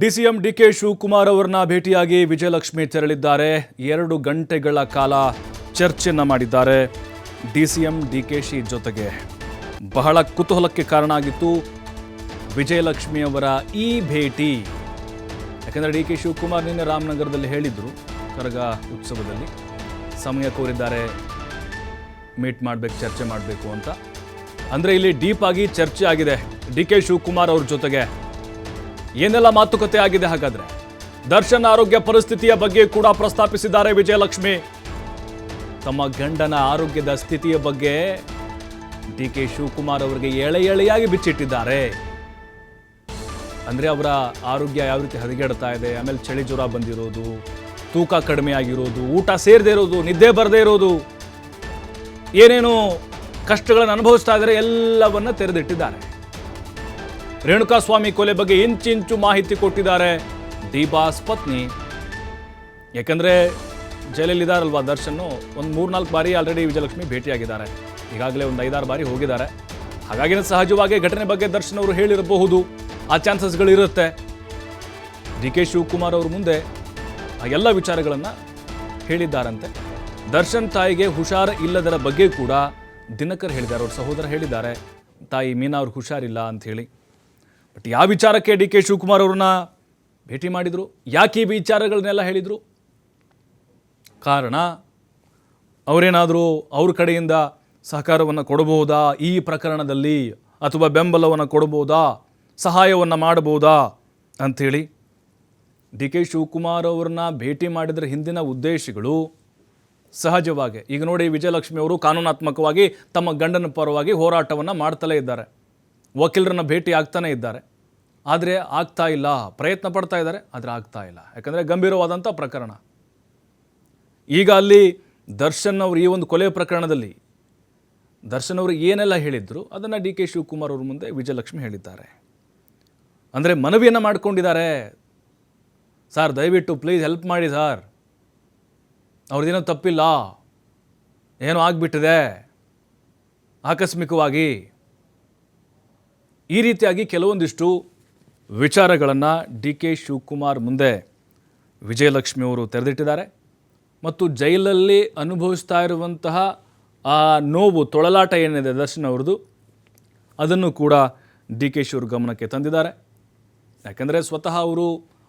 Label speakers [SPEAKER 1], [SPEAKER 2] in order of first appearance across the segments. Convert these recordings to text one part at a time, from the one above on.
[SPEAKER 1] DCM DK Shivakumar ಅವರನ್ನ ಭೇಟಿಯಾಗಿ ವಿಜಯಲಕ್ಷ್ಮಿ ತೆರಳಿದ್ದಾರೆ. ಎರಡು ಗಂಟೆಗಳ ಕಾಲ ಚರ್ಚೆಯನ್ನ ಮಾಡಿದ್ದಾರೆ. ಡಿಸಿಎಂ ಡಿಕೆಶಿ ಜೊತೆಗೆ ಬಹಳ ಕುತೂಹಲಕ್ಕೆ ಕಾರಣ ಆಗಿತ್ತು ವಿಜಯಲಕ್ಷ್ಮಿ ಅವರ ಈ ಭೇಟಿ. ಯಾಕಂದರೆ ಡಿ ಕೆ ಶಿವಕುಮಾರ್ ನಿನ್ನೆ ರಾಮನಗರದಲ್ಲಿ ಹೇಳಿದ್ರು ಕರಗ ಉತ್ಸವದಲ್ಲಿ. ಸಮಯ ಕೋರಿದ್ದಾರೆ. ಮೀಟ್ ಮಾಡಬೇಕು, ಚರ್ಚೆ ಮಾಡಬೇಕು ಅಂತ. ಅಂದರೆ ಇಲ್ಲಿ ಡೀಪ್ ಆಗಿ ಚರ್ಚೆ ಆಗಿದೆ. ಡಿ ಕೆ ಶಿವಕುಮಾರ್ ಅವ್ರ ಜೊತೆಗೆ ಏನೆಲ್ಲ ಮಾತುಕತೆ ಆಗಿದೆ ಹಾಗಾದ್ರೆ? ದರ್ಶನ್ ಆರೋಗ್ಯ ಪರಿಸ್ಥಿತಿಯ ಬಗ್ಗೆ ಕೂಡ ಪ್ರಸ್ತಾಪಿಸಿದ್ದಾರೆ ವಿಜಯಲಕ್ಷ್ಮಿ. ತಮ್ಮ ಗಂಡನ ಆರೋಗ್ಯದ ಸ್ಥಿತಿಯ ಬಗ್ಗೆ ಡಿ ಕೆ ಶಿವಕುಮಾರ್ ಅವರಿಗೆ ಎಳೆ ಎಳೆಯಾಗಿ ಬಿಚ್ಚಿಟ್ಟಿದ್ದಾರೆ. ಅಂದರೆ ಅವರ ಆರೋಗ್ಯ ಯಾವ ರೀತಿ ಹದಗೆಡ್ತಾ ಇದೆ, ಆಮೇಲೆ ಚಳಿ ಜ್ವರ ಬಂದಿರೋದು, ತೂಕ ಕಡಿಮೆ ಆಗಿರೋದು, ಊಟ ಸೇರದೇ ಇರೋದು, ನಿದ್ದೆ ಬರದೇ ಇರೋದು, ಏನೇನು ಕಷ್ಟಗಳನ್ನು ಅನುಭವಿಸ್ತಾ ಇದ್ದಾರೆ, ಎಲ್ಲವನ್ನ ತೆರೆದಿಟ್ಟಿದ್ದಾರೆ. ರೇಣುಕಾಸ್ವಾಮಿ ಕೊಲೆ ಬಗ್ಗೆ ಇಂಚಿಂಚು ಮಾಹಿತಿ ಕೊಟ್ಟಿದ್ದಾರೆ ದಿಬಾಸ್ ಪತ್ನಿ. ಯಾಕಂದ್ರೆ ಜೈಲಲ್ಲಿದ್ದಾರಲ್ವಾ ದರ್ಶನ್? ಒಂದು ಮೂರ್ನಾಲ್ಕು ಬಾರಿ ಆಲ್ರೆಡಿ ವಿಜಯಲಕ್ಷ್ಮಿ ಭೇಟಿಯಾಗಿದ್ದಾರೆ. ಈಗಾಗಲೇ ಒಂದು ಐದಾರು ಬಾರಿ ಹೋಗಿದ್ದಾರೆ. ಹಾಗಾಗಿ ಸಹಜವಾಗಿ ಘಟನೆ ಬಗ್ಗೆ ದರ್ಶನ್ ಅವರು ಹೇಳಿರಬಹುದು. ಆ ಚಾನ್ಸಸ್ಗಳಿರುತ್ತೆ ಡಿ ಕೆ ಶಿವಕುಮಾರ್ ಅವ್ರ ಮುಂದೆ ಆ ಎಲ್ಲ ವಿಚಾರಗಳನ್ನು ಹೇಳಿದ್ದಾರಂತೆ. ದರ್ಶನ್ ತಾಯಿಗೆ ಹುಷಾರ್ ಇಲ್ಲದರ ಬಗ್ಗೆ ಕೂಡ ದಿನಕರ್ ಹೇಳಿದ್ದಾರೆ. ಅವ್ರ ಸಹೋದರ ಹೇಳಿದ್ದಾರೆ. ತಾಯಿ ಮೀನಾ ಅವ್ರಿಗೆ ಹುಷಾರಿಲ್ಲ ಅಂತ ಹೇಳಿ. ಬಟ್ ಯಾವ ವಿಚಾರಕ್ಕೆ ಡಿ ಕೆ ಶಿವಕುಮಾರ್ ಅವ್ರನ್ನ ಭೇಟಿ ಮಾಡಿದರು? ಯಾಕೆ ಈ ವಿಚಾರಗಳನ್ನೆಲ್ಲ ಹೇಳಿದರು? ಕಾರಣ, ಅವರೇನಾದರೂ ಅವ್ರ ಕಡೆಯಿಂದ ಸಹಕಾರವನ್ನು ಕೊಡಬಹುದಾ? ಈ ಪ್ರಕರಣದಲ್ಲಿ ಅಥವಾ ಬೆಂಬಲವನ್ನು ಕೊಡಬಹುದಾ? ಸಹಾಯವನ್ನು ಮಾಡಬಹುದಾ? ಅಂಥೇಳಿ ಡಿ ಕೆ ಶಿವಕುಮಾರ್ ಅವ್ರನ್ನ ಭೇಟಿ ಮಾಡಿದ್ರ ಹಿಂದಿನ ಉದ್ದೇಶಗಳು ಸಹಜವಾಗಿ. ಈಗ ನೋಡಿ ವಿಜಯಲಕ್ಷ್ಮಿ ಅವರು ಕಾನೂನಾತ್ಮಕವಾಗಿ ತಮ್ಮ ಗಂಡನ ಪರವಾಗಿ ಹೋರಾಟವನ್ನು ಮಾಡ್ತಲೇ ಇದ್ದಾರೆ. ವಕೀಲರನ್ನ ಭೇಟಿ ಆಗ್ತಾನೇ ಇದ್ದಾರೆ. ಆದರೆ ಆಗ್ತಾ ಇಲ್ಲ. ಪ್ರಯತ್ನ ಪಡ್ತಾ ಇದ್ದಾರೆ, ಆದರೆ ಆಗ್ತಾ ಇಲ್ಲ. ಯಾಕಂದರೆ ಗಂಭೀರವಾದಂಥ ಪ್ರಕರಣ. ಈಗ ಅಲ್ಲಿ ದರ್ಶನ್ ಅವರು ಈ ಒಂದು ಕೊಲೆ ಪ್ರಕರಣದಲ್ಲಿ ದರ್ಶನ್ ಅವರು ಏನೆಲ್ಲ ಹೇಳಿದ್ರು, ಅದನ್ನು ಡಿ ಕೆ ಶಿವಕುಮಾರ್ ಅವ್ರ ಮುಂದೆ ವಿಜಯಲಕ್ಷ್ಮಿ ಹೇಳಿದ್ದಾರೆ. ಅಂದರೆ ಮನವಿಯನ್ನು ಮಾಡ್ಕೊಂಡಿದ್ದಾರೆ. ಸರ್, ದಯವಿಟ್ಟು ಪ್ಲೀಸ್ ಹೆಲ್ಪ್ ಮಾಡಿ ಸರ್. ಅವ್ರದ್ದೇನೋ ತಪ್ಪಿಲ್ಲ. ಏನೋ ಆಗಿಬಿಟ್ಟಿದೆ. ಆಕಸ್ಮಿಕವಾಗಿ. ಈ ರೀತಿಯಾಗಿ ಕೆಲವೊಂದಿಷ್ಟು ವಿಚಾರಗಳನ್ನು ಡಿ ಕೆ ಶಿವಕುಮಾರ್ ಮುಂದೆ ವಿಜಯಲಕ್ಷ್ಮಿ ಅವರು ತೆರೆದಿಟ್ಟಿದ್ದಾರೆ. ಮತ್ತು ಜೈಲಲ್ಲಿ ಅನುಭವಿಸ್ತಾ ಇರುವಂತಹ ಆ ನೋವು, ತೊಳಲಾಟ ಏನಿದೆ ದರ್ಶನ್ ಅವ್ರದ್ದು, ಅದನ್ನು ಕೂಡ ಡಿ ಕೆ ಶಿವರು ಗಮನಕ್ಕೆ ತಂದಿದ್ದಾರೆ. ಯಾಕೆಂದರೆ ಸ್ವತಃ ಅವರು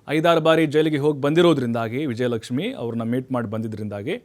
[SPEAKER 1] ಐದಾರು ಬಾರಿ ಜೈಲಿಗೆ ಹೋಗಿ ಬಂದಿರೋದ್ರಿಂದಾಗಿ, ವಿಜಯಲಕ್ಷ್ಮಿ ಅವ್ರನ್ನ ಮೀಟ್ ಮಾಡಿ ಬಂದಿದ್ದರಿಂದಾಗಿ